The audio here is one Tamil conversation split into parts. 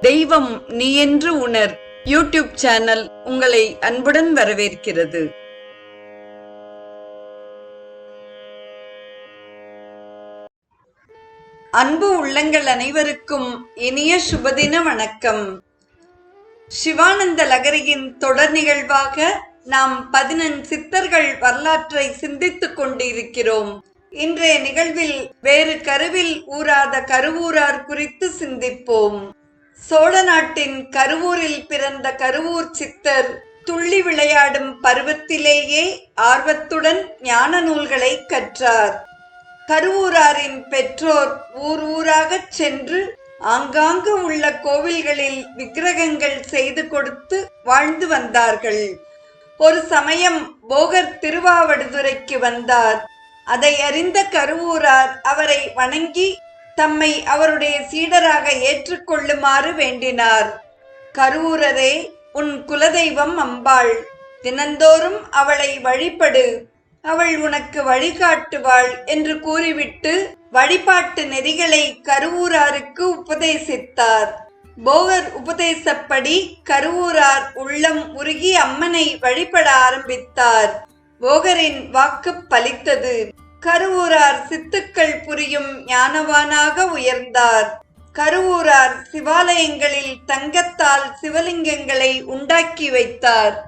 தெய்வம் நீ என்று உணர். யூடியூப் சேனல் உங்களை அன்புடன் வரவேற்கிறது. அன்பு உள்ளங்கள் அனைவருக்கும் இனிய சுபதின வணக்கம். சிவானந்த லகரியின் தொடர் நிகழ்வாக நாம் பதினெண் சித்தர்கள் வரலாற்றை சிந்தித்துக் கொண்டிருக்கிறோம். இன்றைய நிகழ்வில் வேறு கருவில் ஊராத கருவூரார் குறித்து சிந்திப்போம். சோழ நாட்டின் கருவூரில் பிறந்த கருவூர் சித்தர் துள்ளி விளையாடும் பருவத்திலேயே ஆர்வத்துடன் ஞான நூல்களை கற்றார். கருவூராரின் பெற்றோர் ஊர் ஊராகச் சென்று ஆங்காங்கு உள்ள கோவில்களில் விக்கிரகங்கள் செய்து கொடுத்து வாழ்ந்து வந்தார்கள். ஒரு சமயம் போகர் திருவாவடுதுறைக்கு வந்தார். அதை அறிந்த கருவூரார் அவரை வணங்கி தம்மை அவருடைய சீடராக ஏற்றுக்கொள்ளுமாறு வேண்டினார். கருவூரரே உன் குலதெய்வம் அம்பாள். தினந்தோறும் அவளை வழிபடு. அவள் உனக்கு வழிகாட்டுவாள் என்று கூறிவிட்டு வழிபாட்டு நெறிகளை கருவூராருக்கு உபதேசித்தார். போகர் உபதேசப்படி கருவூரார் உள்ளம் உருகி அம்மனை வழிபட ஆரம்பித்தார். போகரின் வாக்கு பலித்தது. கருவூரார் சித்துக்கள் புரியும் ஞானவானாக உயர்ந்தார். கருவூரார் சிவாலயங்களில் தங்கத்தால் சிவலிங்கங்களை உண்டாக்கி வைத்தார்.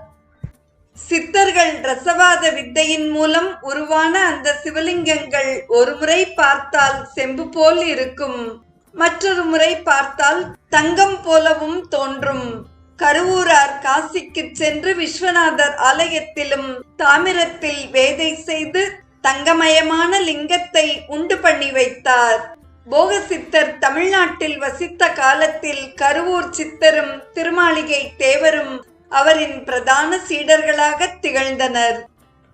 சித்தர்கள் ரசவாத வித்தையின் மூலம் உருவான அந்த சிவலிங்கங்கள் ஒரு முறை பார்த்தால் செம்பு போல் இருக்கும். மற்றொரு முறை பார்த்தால் தங்கம் போலவும் தோன்றும். கருவூரார் காசிக்கு சென்று விஸ்வநாதர் ஆலயத்திலும் தாமிரத்தில் வேதை செய்து தங்கமயமான லிங்கத்தை உண்டு பண்ணி வைத்தார். போகசித்தர் தமிழ்நாட்டில் வசித்த காலத்தில் கருவூர் சித்தரும் திருமாளிகை தேவரும் அவரின் பிரதான சீடர்களாக திகழ்ந்தனர்.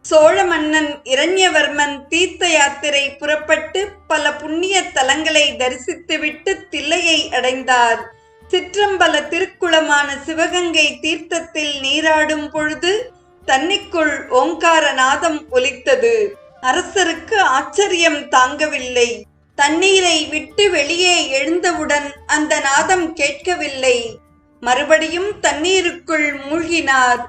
சோழ மன்னன் இரண்யவர்மன் தீர்த்த யாத்திரை புறப்பட்டு பல புண்ணிய தலங்களை தரிசித்துவிட்டு தில்லையை அடைந்தார். சிற்றம்பல திருக்குளமான சிவகங்கை தீர்த்தத்தில் நீராடும் பொழுது தன்னிக்குள் ஓங்கார நாதம் ஒலித்தது. அரசருக்கு ஆச்சரியம் தாங்கவில்லை. தண்ணீரை விட்டு வெளியே எழுந்தவுடன் அந்த நாதம் கேட்கவில்லை. மறுபடியும் தண்ணீருக்குள் மூழ்கினார்.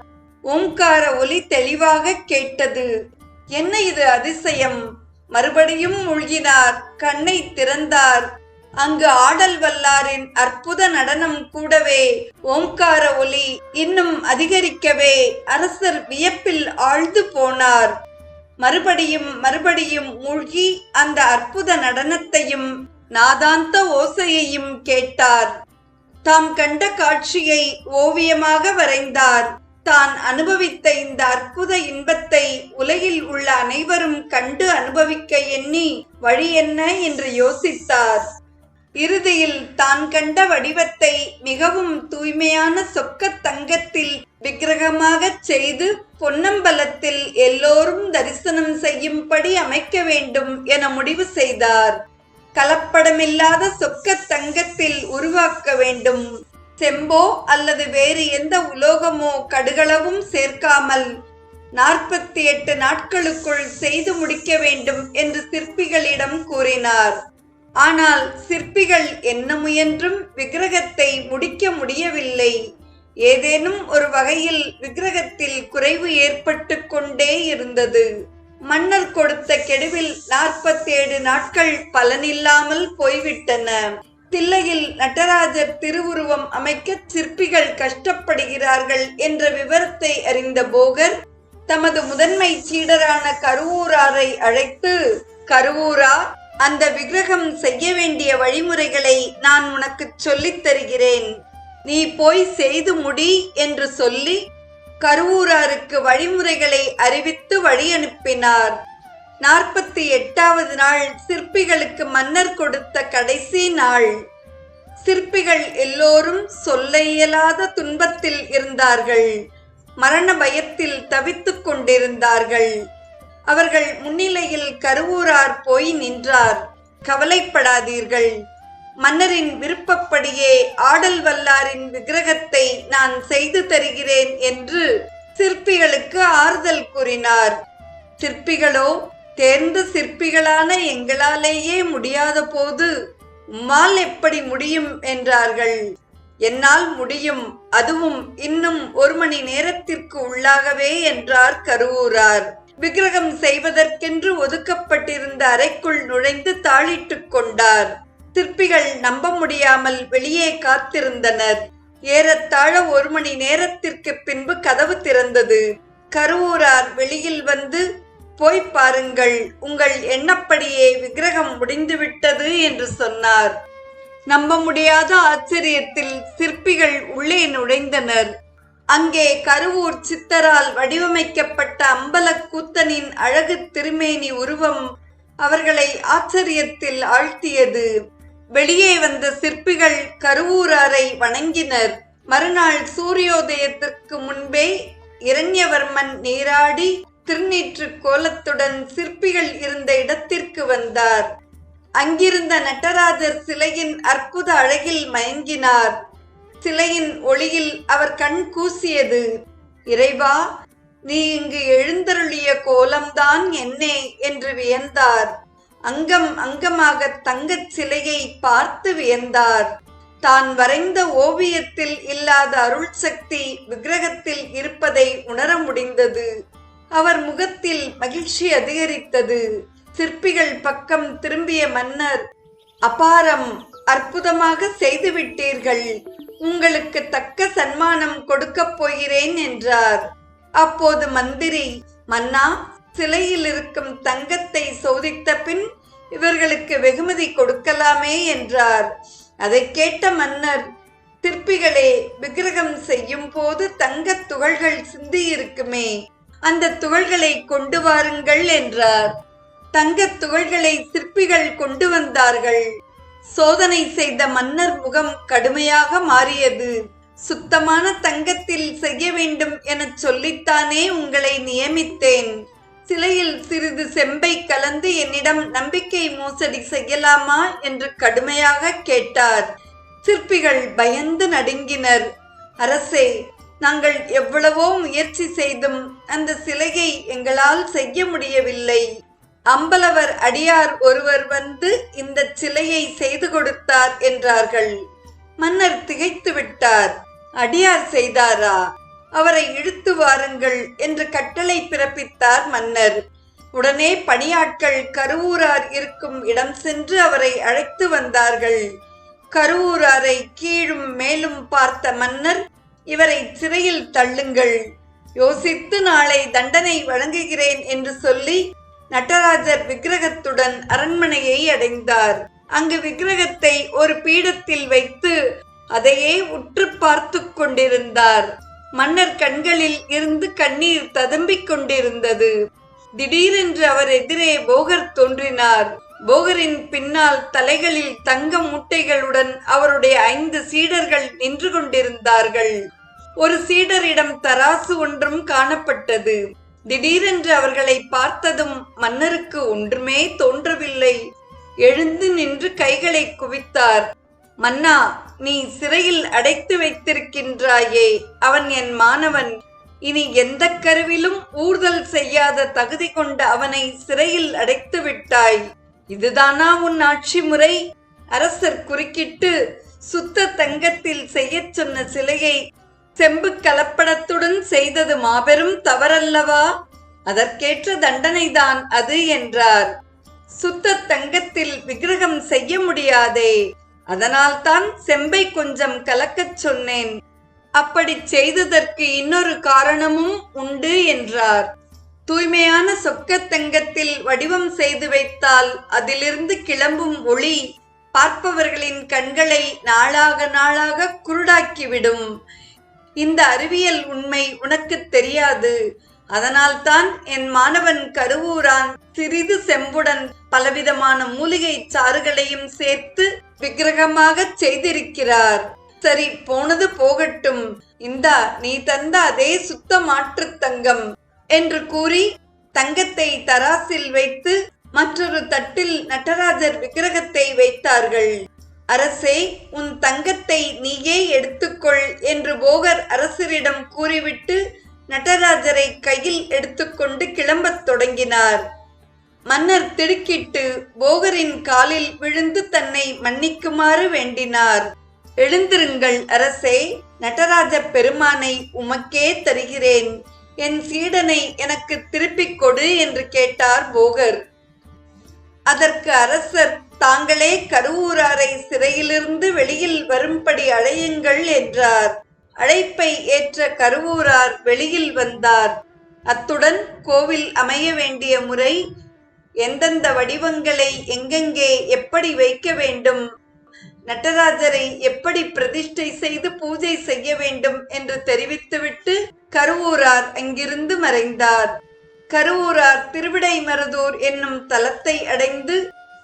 ஓம்கார ஒலி தெளிவாக கேட்டது. என்ன இது அதிசயம்? மறுபடியும் மூழ்கினார். கண்ணை திறந்தார். அங்கு ஆடல் வல்லாரின் அற்புத நடனம் கூடவே ஓம்கார ஒலி இன்னும் அதிகரிக்கவே அரசர் வியப்பில் ஆழ்ந்து போனார். மறுபடியும் மறுபடியும் மூழ்கி அந்த அற்புத நடனத்தையும் நாதாந்த ஓசையையும் கேட்டார். தாம் கண்ட காட்சியை ஓவியமாக வரைந்தார். தான் அனுபவித்த இந்த அற்புத இன்பத்தை உலகில் உள்ள அனைவரும் கண்டு அனுபவிக்க எண்ணி வழி என்ன என்று யோசித்தார். இறுதியில் தான் கண்ட வடிவத்தை மிகவும் தூய்மையான சொக்க தங்கத்தில் விக்கிரகமாகச் செய்து பொன்னம்பலத்தில் எல்லோரும் தரிசனம் செய்யும்படி அமைக்க வேண்டும் என முடிவு செய்தார். கலப்படமில்லாத சொக்க தங்கத்தில் உருவாக்க வேண்டும். செம்போ அல்லது வேறு எந்த உலோகமோ கடுகளவும் சேர்க்காமல் நாற்பத்தி எட்டு நாட்களுக்குள் செய்து முடிக்க வேண்டும் என்று சிற்பிகளிடம் கூறினார். ஆனால் சிற்பிகள் என்ன முயன்றும் விக்கிரகத்தை முடிக்க முடியவில்லை. ஏதேனும் ஒரு வகையில் விக்கிரகத்தில் குறைவு ஏற்பட்டு கொண்டே இருந்தது. மன்னர் கொடுத்த கெடுவில் நாற்பத்தேழு நாட்கள் பலனில்லாமல் போய்விட்டன. தில்லையில் நடராஜர் திருவுருவம் அமைக்க சிற்பிகள் கஷ்டப்படுகிறார்கள் என்ற விவரத்தை அறிந்த போகர் தமது முதன்மை சீடரான கருவூராரை அழைத்து கருவூரா அந்த விக்கிரகம் செய்ய வேண்டிய வழிமுறைகளை நான் உனக்கு சொல்லித் தருகிறேன். நீ போய் செய்து முடி என்று சொல்லி கருவூராருக்கு வழிமுறைகளை அறிவித்து வழி அனுப்பினார். நாற்பத்தி எட்டாவது நாள் சிற்பிகளுக்கு மன்னர் கொடுத்த கடைசி நாள். சிற்பிகள் எல்லோரும் சொல்ல இயலாத துன்பத்தில் இருந்தார்கள். மரண பயத்தில் தவித்துக் கொண்டிருந்தார்கள். அவர்கள் முன்னிலையில் கருவூரார் போய் நின்றார். கவலைப்படாதீர்கள். மன்னரின் விருப்பப்படியே ஆடல் வல்லாரின் விக்கிரகத்தை நான் செய்து தருகிறேன் என்று சிற்பிகளுக்கு ஆறுதல் கூறினார். சிற்பிகளோ தேர்ந்த சிற்பிகளான எங்களாலேயே முடியாத போது உம்மால் எப்படி முடியும் என்றார்கள். என்னால் முடியும் அதுவும் இன்னும் ஒரு மணி நேரத்திற்கு உள்ளாகவே என்றார் கருவூரார். விக்கிரகம் செய்வதற்கென்று ஒதுக்கப்பட்டிருந்த அறைக்குள் நுழைந்து தாளிட்டுக் கொண்டார். சிற்பிகள் நம்ப முடியாமல் வெளியே காத்திருந்தனர். ஏறத்தாழ ஒரு மணி நேரத்திற்கு பின்பு கதவு திறந்தது. கருவூரார் வெளியில் வந்து போய் பாருங்கள் உங்கள் எண்ணப்படியே விக்கிரகம் முடிந்துவிட்டது என்று சொன்னார். நம்ப முடியாத ஆச்சரியத்தில் சிற்பிகள் உள்ளே நுழைந்தனர். அங்கே கருவூர் சித்தரால் வடிவமைக்கப்பட்ட அம்பலக்கூத்தனின் அழகு திருமேனி உருவம் அவர்களை ஆச்சரியத்தில் ஆழ்த்தியது. வெளியே வந்த சிற்பிகள் கருவூராரை வணங்கினர். மறுநாள் சூரியோதயத்திற்கு முன்பே இரண்யவர்மன் நீராடி திருநீற்று கோலத்துடன் சிற்பிகள் இருந்த இடத்திற்கு வந்தார். அங்கிருந்த நடராஜர் சிலையின் அற்புத அழகில் மயங்கினார். சிலையின் ஒளியில் அவர் கண் கூசியது. இறைவா நீ இங்கு எழுந்தருளிய கோலம்தான் என்னே என்று வியந்தார். அங்கம் அங்கமாக தங்கச் சிலையை பார்த்து வியந்தார். தான் வரைந்த ஓவியத்தில் இல்லாத அருள் சக்தி விக்கிரகத்தில் இருப்பதை உணர முடிந்தது. அவர் முகத்தில் மகிழ்ச்சி அதிகரித்தது. சிற்பிகள் பக்கம் திரும்பிய மன்னர் அபாரம் அற்புதமாக செய்துவிட்டீர்கள். உங்களுக்கு தக்க சன்மானம் கொடுக்கப் போகிறேன் என்றார். அப்போது மந்திரி மன்னா சிலையில் இருக்கும் தங்கத்தை சோதித்த பின் இவர்களுக்கு வெகுமதி கொடுக்கலாமே என்றார். அதை கேட்ட மன்னர் சிற்பிகளே விக்கிரகம் செய்யும் போது தங்கத் துகள்கள் சிந்தி இருக்குமே அந்த துகள்களை கொண்டு வாருங்கள் என்றார். தங்கத் துகள்களை சிற்பிகள் கொண்டு வந்தார்கள். சோதனை செய்த மன்னர் முகம் கடுமையாக மாறியது. சுத்தமான தங்கத்தில் செய்ய வேண்டும் எனச் சொல்லித்தானே உங்களை நியமித்தேன். சிலையில் சிறிது செம்பை கலந்து என்னிடம் நம்பிக்கை மோசடி செய்யலாமா என்று கடுமையாக கேட்டார். சிற்பிகள் பயந்து நடுங்கினர். அரசே நாங்கள் எவ்வளவோ முயற்சி செய்தும் அந்த சிலையை எங்களால் செய்ய முடியவில்லை. அம்பலவர் அடியார் ஒருவர் வந்து இந்த சிலையை செய்து கொடுத்தார் என்றார்கள். மன்னர் திகைத்து விட்டார். அடியார் செய்தாரா? அவரை இழுத்து வாருங்கள் என்று கட்டளை பிறப்பித்தார் மன்னர். உடனே பணியாட்கள் கருவூரார் இருக்கும் இடம் சென்று அவரை அழைத்து வந்தார்கள். கருவூராரை கீழும் மேலும் பார்த்த மன்னர் இவரை சிறையில் தள்ளுங்கள். யோசித்து நாளை தண்டனை வழங்குகிறேன் என்று சொல்லி நடராஜர் விக்கிரகத்துடன் அரண்மனையை அடைந்தார். அங்கு விக்கிரகத்தை ஒரு பீடத்தில் வைத்து அதையே உற்று பார்த்து கொண்டிருந்தார். மன்னர் கண்களில் இருந்து கண்ணீர் ததும்பிக் கொண்டிருந்தது. திடீரென்று அவர் எதிரே போகர் தோன்றினார். போகரின் பின்னால் தலைகளில் தங்க மூட்டைகளுடன் அவருடைய ஐந்து சீடர்கள் நின்று கொண்டிருந்தார்கள். ஒரு சீடரிடம் தராசு ஒன்றும் காணப்பட்டது. திடீரென்று அவர்களை பார்த்ததும் மன்னருக்கு ஒன்றுமே தோன்றவில்லை. எழுந்து நின்று கைகளை குவித்தார். மன்னா நீ சிறையில் அடைத்து வைத்திருக்கின்றாயே அவன் என் மாணவன். இனி எந்த கருவிலும் ஊர்தல் செய்யாத தகுதி கொண்ட அவனை சிறையில் அடைத்து விட்டாய். இதுதானா உன் ஆட்சி முறை? அரசர் குறுக்கிட்டு சுத்த தங்கத்தில் செய்யச் சொன்ன சிலையை செம்பு கலப்படத்துடன் செய்தது மாபெரும் தவறல்லவா? அதற்கேற்ற தண்டனைதான் அது என்றார். சுத்த தங்கத்தில் விக்கிரகம் செய்ய முடியாதே. அதனால்தான் செம்பை கொஞ்சம் கலக்கச் சொன்னேன். அப்படி செய்ததற்கு இன்னொரு காரணமும் உண்டு என்றார். தூய்மையான சொக்கத்தங்கத்தில் வடிவம் செய்து வைத்தால் அதிலிருந்து கிளம்பும் ஒளி பார்ப்பவர்களின் கண்களை நாளாக நாளாக குருடாக்கிவிடும். இந்த அறிவியல் உண்மை உனக்கு தெரியாது. அதனால்தான் என் மாணவன் கருவூரான் சிறிது செம்புடன் பலவிதமான மூலிகை சாறுகளையும் சேர்த்து விக்கிரகமாக செய்திருக்கிறார். சரி போனது போகட்டும். இந்தா நீ தந்த அதே சுத்த மாற்று தங்கம் என்று கூறி தங்கத்தை தராசில் வைத்து மற்றொரு தட்டில் நடராஜர் விக்கிரகத்தை வைத்தார்கள். அரசே உன் தங்கத்தை நீயே எடுத்துக்கொள் என்று போகர் அரசரிடம் கூறிவிட்டு நடராஜரை கையில் எடுத்துக்கொண்டு கிளம்பத் தொடங்கினார். மன்னர் திடுக்கிட்டு போகரின் காலில் விழுந்து தன்னை மன்னிக்குமாறு வேண்டினார். எழுந்திருங்கள் அரசே நடராஜ பெருமானை உமக்கே தருகிறேன். என் சீடனை எனக்கு திருப்பிக் கொடு என்று கேட்டார் போகர். அதற்கு அரசர் தாங்களே கருவூராரை சிறையிலிருந்து வெளியில் வரும்படி அழையுங்கள் என்றார். அழைப்பை ஏற்ற கருவூரார் வெளியில் வந்தார். அத்துடன் கோவில் அமைய வேண்டிய முறை எந்தெந்த வடிவங்களை எங்கெங்கே எப்படி வைக்க வேண்டும் நடராஜரை எப்படி பிரதிஷ்டை செய்து பூஜை செய்ய வேண்டும் என்று தெரிவித்துவிட்டு கருவூரார் அங்கிருந்து மறைந்தார். கருவூரார் திருவிடைமருதூர் என்னும் தலத்தை அடைந்து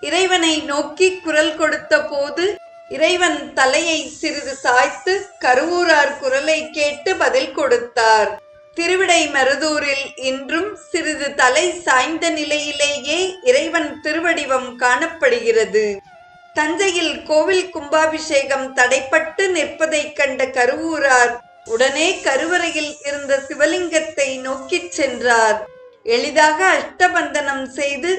இறைவனை நோக்கி குரல் கொடுத்த போது இறைவன் தலையை சிறிது சாய்த்து கருவூரார் குரலை கேட்டு பதில் கொடுத்தார். திருவிடை மருதூரில் இன்றும் சிறிது தலை சாய்ந்த நிலையிலேயே இறைவன் திருவடிவம் காணப்படுகிறது. தஞ்சையில் கோவில் கும்பாபிஷேகம் தடைப்பட்டு நிற்பதைக் கண்ட கருவூரார் உடனே கருவறையில் இருந்த சிவலிங்கத்தை நோக்கிச் சென்றார். எளிதாக அஷ்டபந்தனம் செய்து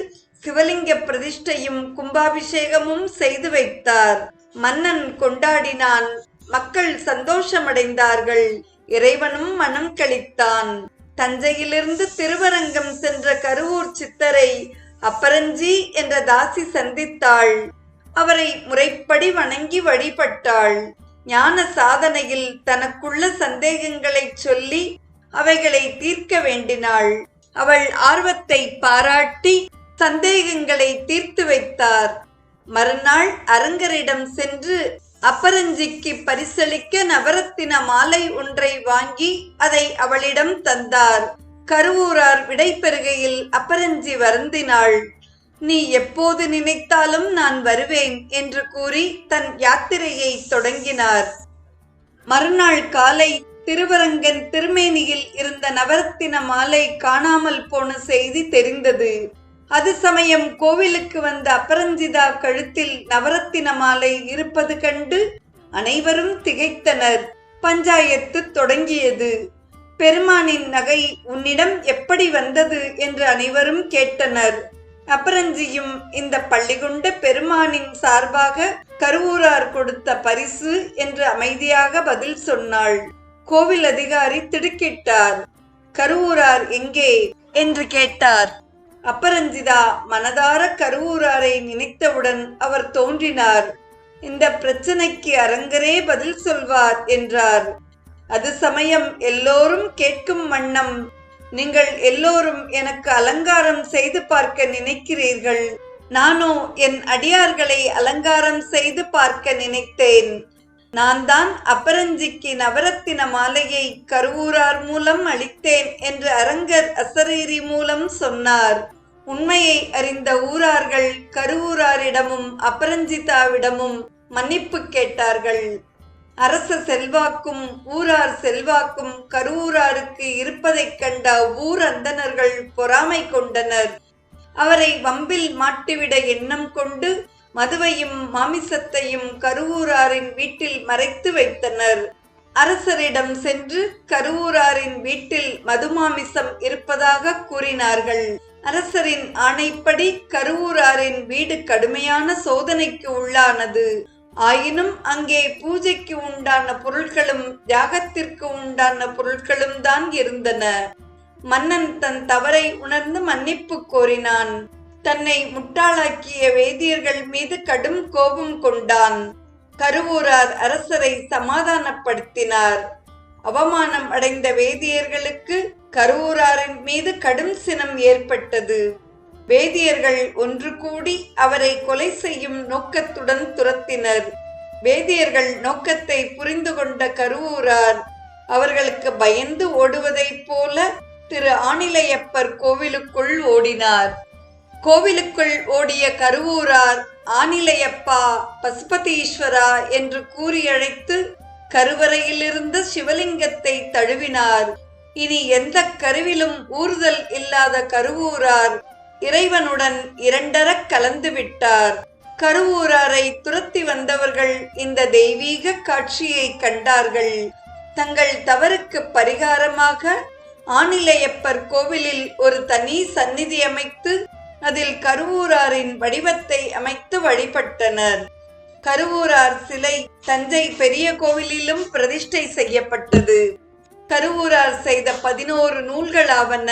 சிவலிங்க பிரதிஷ்டையும் கும்பாபிஷேகமும் செய்து வைத்தார். மன்னன் கொண்டாடினான். மக்கள் சந்தோஷமடைந்தார்கள். இறைவனும் மனம் கழித்தான். தஞ்சையிலிருந்து திருவரங்கம் சென்ற கருவூர் சித்தரை அப்பரஞ்சி என்ற தாசி சந்தித்தாள். அவரை முறைப்படி வணங்கி வழிபட்டாள். ஞான சாதனையில் தனக்குள்ள சந்தேகங்களை சொல்லி அவைகளை தீர்க்க வேண்டினாள். அவள் ஆர்வத்தை பாராட்டி சந்தேகங்களை தீர்த்து வைத்தார். மறுநாள் அரங்கரிடம் சென்று அப்பரஞ்சிக்கு பரிசளிக்க நவரத்தின மாலை ஒன்றை வாங்கி அதை அவளிடம் தந்தார். கருவூரார் விடை பெறுகையில் அப்பரஞ்சி வருந்தினாள். நீ எப்போது நினைத்தாலும் நான் வருவேன் என்று கூறி தன் யாத்திரையை தொடங்கினார். மறுநாள் காலை திருவரங்கன் திருமேனியில் இருந்த நவரத்தின மாலை காணாமல் போன செய்தி தெரிந்தது. அது சமயம் கோவிலுக்கு வந்த அபரஞ்சிதா கழுத்தில் நவரத்தின மாலை இருப்பது கண்டு அனைவரும் திகைத்தனர். பஞ்சாயத்து தொடங்கியது. பெருமானின் நகை உன்னிடம் எப்படி வந்தது என்று அனைவரும் கேட்டனர். அபரஞ்சியும் இந்த பள்ளிகொண்ட பெருமானின் சார்பாக கருவூரார் கொடுத்த பரிசு என்று அமைதியாக பதில் சொன்னாள். கோவில் அதிகாரி திடுக்கிட்டார். கருவூரார் எங்கே? என்று கேட்டார். அப்பரஞ்சிதா மனதார கருவூராரை நினைத்தவுடன் அவர் தோன்றினார். இந்த பிரச்சனைக்கு அரங்கரே பதில் சொல்வார் என்றார். அது சமயம் எல்லோரும் கேட்கும் வண்ணம் நீங்கள் எல்லோரும் எனக்கு அலங்காரம் செய்து பார்க்க நினைக்கிறீர்கள். நானோ என் அடியார்களை அலங்காரம் செய்து பார்க்க நினைத்தேன். நான் தான் அப்பரஞ்சிக்கு நவரத்தின மாலையை கருவூரார் மூலம் அளித்தேன் என்று அரங்கர் அசரீரி மூலம் சொன்னார். உண்மையை அறிந்த ஊரார்கள் கருவூராரிடமும் அபரஞ்சிதாவிடமும் மன்னிப்பு கேட்டார்கள். அரச செல்வாக்கும் ஊரார் செல்வாக்கும் கருவூராருக்கு இருப்பதைக் கண்ட ஊர் அந்தணர்கள் பொறாமை கொண்டனர். அவரை வம்பில் மாட்டிவிட எண்ணம் கொண்டு மதுவையும் மாமிசத்தையும் கருவூராரின் வீட்டில் மறைத்து வைத்தனர். அரசரிடம் சென்று கருவூராரின் வீட்டில் மதுமாமிசம் இருப்பதாக கூறினார்கள். அரசரின் ஆணைப்படி கருவூராரின் வீடு கடுமையான சோதனைக்கு உள்ளானது. ஆயினும் அங்கே பூஜைக்கு உண்டான பொருட்களும் யாகத்திற்கு உண்டான பொருட்களும் தான் இருந்தன. மன்னன் தன் தவறை உணர்ந்து மன்னிப்பு கோரினான். தன்னை முட்டாளாக்கிய வேதியர்கள் மீது கடும் கோபம் கொண்டான். கருவூரார் அரசரை சமாதானப்படுத்தினார். அவமானம் அடைந்த வேதியர்களுக்கு கருவூராரின் மீது கடும் சினம் ஏற்பட்டது. வேதியர்கள் ஒன்று கூடி அவரை கொலை செய்யும் நோக்கத்துடன் துரத்தினர். வேதியர்கள் நோக்கத்தை புரிந்து கொண்ட கருவூரார் அவர்களுக்கு பயந்து ஓடுவதைப் போல திரு ஆணிலையப்பர் கோவிலுக்குள் ஓடினார். கோவிலுக்குள் ஓடிய கருவூரார் ஆனிலையப்பா பசுபதீஸ்வரா என்று கூறி அழைத்து கருவறையிலிருந்து சிவலிங்கத்தை தழுவினார். இனி எந்த கருவிலும் ஊறுதல் இல்லாத கருவூரார் இறைவனுடன் இரண்டரக் கலந்து விட்டார். கருவூராரை துரத்தி வந்தவர்கள் இந்த தெய்வீக காட்சியை கண்டார்கள். தங்கள் தவறுக்கு பரிகாரமாக ஆனிலையப்பர் கோவிலில் ஒரு தனி சந்நிதி அமைத்து அதில் கருவூராரின் வடிவத்தை அமைத்து வழிபட்டனர். கருவூரார் சிலை தஞ்சை பெரிய கோவிலிலும் பிரதிஷ்டை செய்யப்பட்டது. கருவூரார் செய்த பதினோரு நூல்களாவன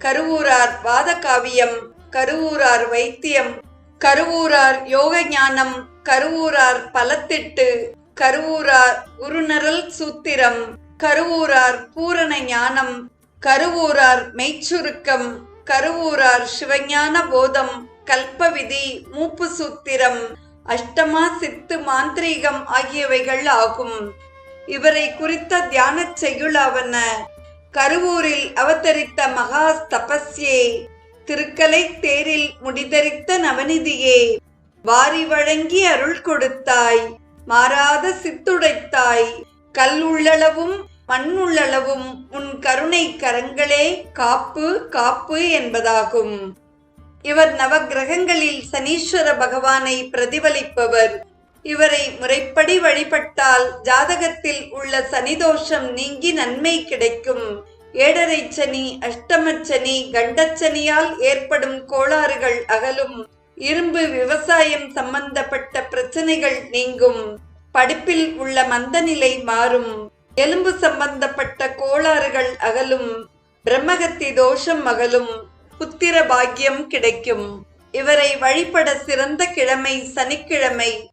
கருவூரார் வாதகாவியம் கருவூரார் வைத்தியம் கருவூரார் யோக ஞானம் கருவூரார் பலத்திட்டு கருவூரார் குருநரல் சூத்திரம் கருவூரார் பூரண ஞானம் கருவூரார் மெய்ச்சுருக்கம் கருவூரார் சிவஞான போதம் கல்பவிதி மூப்பு சூத்திரம் அஷ்டமா சித்து மாந்திரீகம் ஆகியவைகள் ஆகும். இவரை குறித்த தியானச் செய்யுளாவன கருவூரில் அவதரித்த மகா தபஸ்யே. திருக்கலை தேரில் முடிதரித்த நவநிதியே. வாரி வழங்கி அருள் கொடுத்தாய். மாறாத சித்துடைத்தாய். கல்லுள்ளளவும் மண்ணுள்ளளவும் உன் கருணை கரங்களே காப்பு காப்பு என்பதாகும். இவர் நவக்கிரகங்களில் சனீஸ்வர பகவானை பிரதிபலிப்பவர். இவரை முறைப்படி வழிபட்டால் ஜாதகத்தில் உள்ள சனிதோஷம் நீங்கி நன்மை கிடைக்கும். ஏழரை சனி அஷ்டமச்சனி கண்டச்சனியால் ஏற்படும் கோளாறுகள் அகலும். இரும்பு விவசாயம் சம்பந்தப்பட்ட பிரச்சனைகள் நீங்கும். படிப்பில் உள்ள மந்தநிலை மாறும். எலும்பு சம்பந்தப்பட்ட கோளாறுகள் அகலும். பிரம்மகத்தி தோஷம் அகலும். புத்திர பாக்கியம் கிடைக்கும். இவரை வழிபட சிறந்த கிழமை சனிக்கிழமை.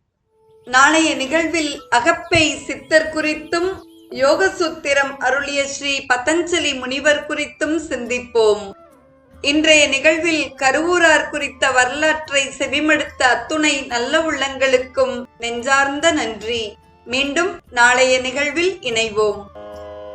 நாளைய நிகழ்வில் அகப்பை சித்தர் குறித்தும் யோகசூத்திரம் அருளிய ஸ்ரீ பதஞ்சலி முனிவர் குறித்தும் சிந்திப்போம். இன்றைய நிகழ்வில் கருவூரார் குறித்த வரலாற்றை செவிமடுத்த அத்துணை நல்ல உள்ளங்களுக்கும் நெஞ்சார்ந்த நன்றி. மீண்டும் நாளைய நிகழ்வில் இணைவோம்.